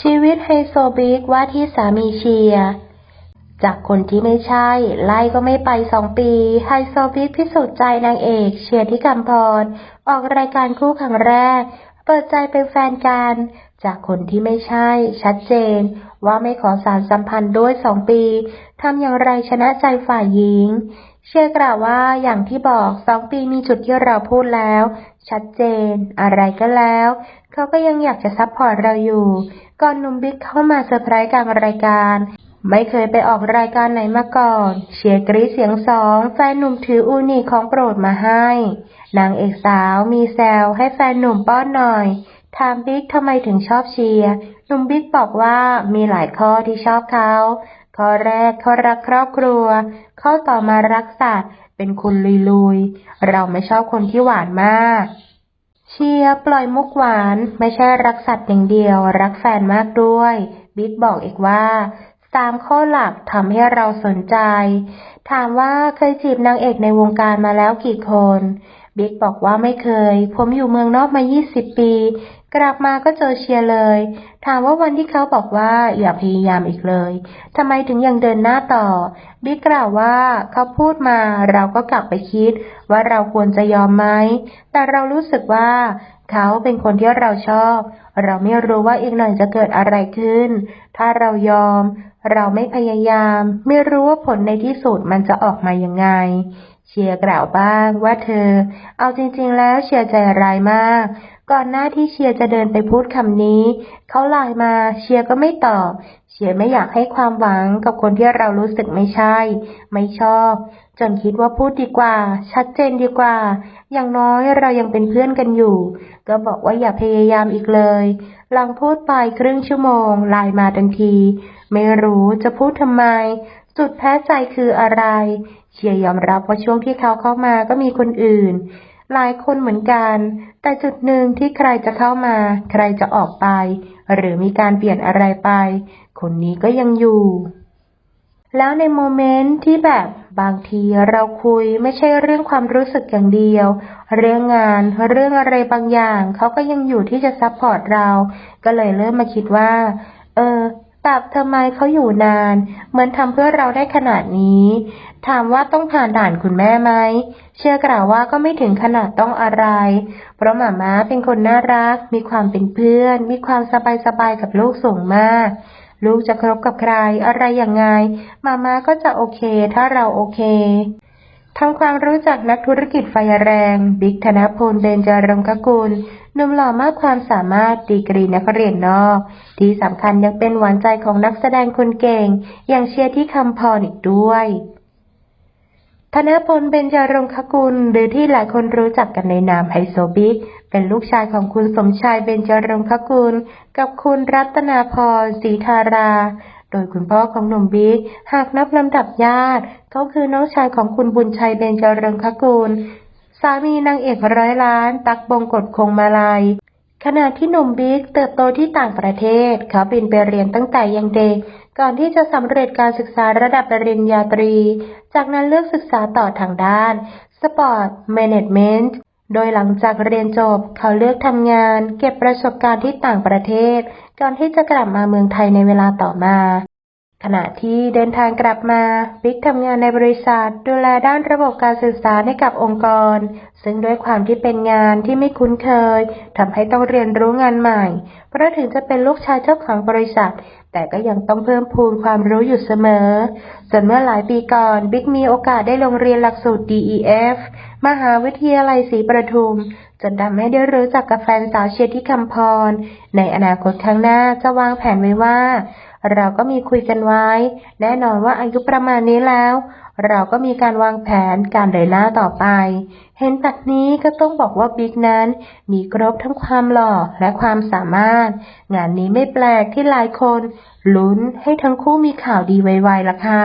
ชีวิตไฮโซบิ๊กว่าที่สามีเชียร์จากคนที่ไม่ใช่ ไล่ก็ไม่ไปสองปี ไฮโซบิ๊กพิสูจน์ใจนางเอก เชียร์ที่กำพร ออกรายการคู่ครั้งแรก เปิดใจเป็นแฟนกัน จากคนที่ไม่ใช่ ชัดเจน ว่าไม่ขอสารสัมพันธ์ด้วยสองปีทำอย่างไรชนะใจฝ่ายหญิง เชื่อกล่าวว่าอย่างที่บอกสองปีมีจุดที่เราพูดแล้ว ชัดเจน อะไรก็แล้ว เขาก็ยังอยากจะซัพพอร์ตเราอยู่ ก่อนหนุ่มบิ๊กเข้ามาเซอร์ไพรส์กลางรายการ ไม่เคยไปออกรายการไหนมาก่อน เชียร์กรีดเสียงสองแฟนหนุ่มถืออูนิของโปรดมาให้ นางเอกสาวมีแซวให้แฟนหนุ่มป้อนหน่อย ถามบิ๊กทำไมถึงชอบเชียร์หนุ่มบิ๊กบอกว่ามีหลายข้อที่ชอบเขาข้อแรกเขารักครอบครัว ข้อต่อมารักสัตว์เป็นคนลุยๆ เราไม่ชอบคนที่หวานมาก เชียร์ปล่อยมุกหวาน ไม่ใช่รักสัตว์อย่างเดียว รักแฟนมากด้วย บิ๊กบอกอีกว่าสามข้อหลักทำให้เราสนใจ ถามว่าเคยจีบนางเอกในวงการมาแล้วกี่คน บิ๊กบอกว่าไม่เคย ผมอยู่เมืองนอกมา 20 ปี กลับมาก็เจอเชียร์เลย ถามว่าวันที่เขาบอกว่าอย่าพยายามอีกเลยทำไมถึงยังเดินหน้าต่อ บิ๊กกล่าวว่าเขาพูดมาเราก็กลับไปคิด ว่าเราควรจะยอมไหม แต่เรารู้สึกว่าเขาเป็นคนที่เราชอบ เราไม่รู้ว่าอีกหน่อยจะเกิดอะไรขึ้น ถ้าเรายอม เราไม่พยายาม ไม่รู้ว่าผลในที่สุดมันจะออกมายังไง เชียร์กล่าวบ้างว่าเธอ เอาจริง ๆ แล้วเชียร์ใจร้ายมาก ก่อนหน้าที่เชียร์จะเดินไปพูดคำนี้ เขาไลน์มาเชียร์ก็ไม่ตอบ เชียร์ไม่อยากให้ความหวังกับคนที่เรารู้สึกไม่ใช่ ไม่ชอบ จนคิดว่าพูดดีกว่า ชัดเจนดีกว่า อย่างน้อยเรายังเป็นเพื่อนกันอยู่ ก็บอกว่าอย่าพยายามอีกเลยหลังพูดไปครึ่งชั่วโมงไลน์มาทันที ไม่รู้จะพูดทำไม จุดแพ้ใจคืออะไร เชียร์ยอมรับว่าช่วงที่เขาเข้ามาก็มีคนอื่น หลายคนเหมือนกัน แต่จุดหนึ่งที่ใครจะเข้ามา ใครจะออกไป หรือมีการเปลี่ยนอะไรไป คนนี้ก็ยังอยู่แล้วในโมเมนต์ที่แบบบางทีเราคุยไม่ใช่เรื่องความรู้สึกอย่างเดียว เรื่องงานเรื่องอะไรบางอย่าง เขาก็ยังอยู่ที่จะซัพพอร์ตเรา ก็เลยเริ่มมาคิดว่า เออ ตับทำไมเขาอยู่นาน เหมือนทำเพื่อเราได้ขนาดนี้ ถามว่าต้องผ่านด่านคุณแม่ไหม เชื่อกล่าวว่าก็ไม่ถึงขนาดต้องอะไร เพราะหมาม้าเป็นคนน่ารัก มีความเป็นเพื่อน มีความสบายๆกับลูกสูงมาก ลูกจะครบกับใคร อะไรอย่างไงมาม่าก็จะโอเค ถ้าเราโอเคทำความรู้จักนักธุรกิจไฟแรง บิ๊กธนพลเบญจรงคกุล หนุ่มหล่อมากความสามารถดีกรีนักเรียนนอก ที่สำคัญยังเป็นหวานใจของนักแสดงคนเก่ง อย่างเชียร์ที่คำพรอีกด้วย ธนพลเบญจรงคกุล หรือที่หลายคนรู้จักกันในนามไฮโซบิ๊กเป็นลูกชายของคุณสมชายเบญจรงคกุล กับคุณรัตนาพรศรีธารา โดยคุณพ่อของหนุ่มบิ๊กหากนับลำดับญาติ เขาคือน้องชายของคุณบุญชัยเบญจรงคกุล สามีนางเอกร้อยล้าน ตักบงกฎคงมาลัยขณะที่หนุ่มบิ๊กเติบโตที่ต่างประเทศ เขาบินไปเรียนตั้งแต่ยังเด็ก ก่อนที่จะสำเร็จการศึกษาระดับปริญญาตรี จากนั้นเลือกศึกษาต่อทางด้านสปอร์ตแมネจเมนต์โดยหลังจากเรียนจบ เขาเลือกทำงาน เก็บประสบการณ์ที่ต่างประเทศ ก่อนที่จะกลับมาเมืองไทยในเวลาต่อมา ขณะที่เดินทางกลับมาบิ๊กทำงานในบริษัท ดูแลด้านระบบการสื่อสารให้กับองค์กร ซึ่งด้วยความที่เป็นงานที่ไม่คุ้นเคยทำให้ต้องเรียนรู้งานใหม่ เพราะถึงจะเป็นลูกชายเจ้าของบริษัท แต่ก็ยังต้องเพิ่มพูนความรู้อยู่เสมอจนเมื่อหลายปีก่อนบิ๊กมีโอกาสได้ลงเรียนหลักสูตร DEF มหาวิทยาลัยศรีประทุม จนทำให้ได้รู้จักกับแฟนสาวเชียร์ที่คำพร ในอนาคตข้างหน้าจะวางแผนไว้ว่า เราก็มีคุยกันไว้ แน่นอนว่าอายุประมาณนี้แล้ว เราก็มีการวางแผนการเดินหน้าต่อไป เห็นตัดนี้ก็ต้องบอกว่าบิ๊กนั้น มีครบทั้งความหล่อและความสามารถ งานนี้ไม่แปลกที่หลายคนลุ้นให้ทั้งคู่มีข่าวดีไวๆละค่ะ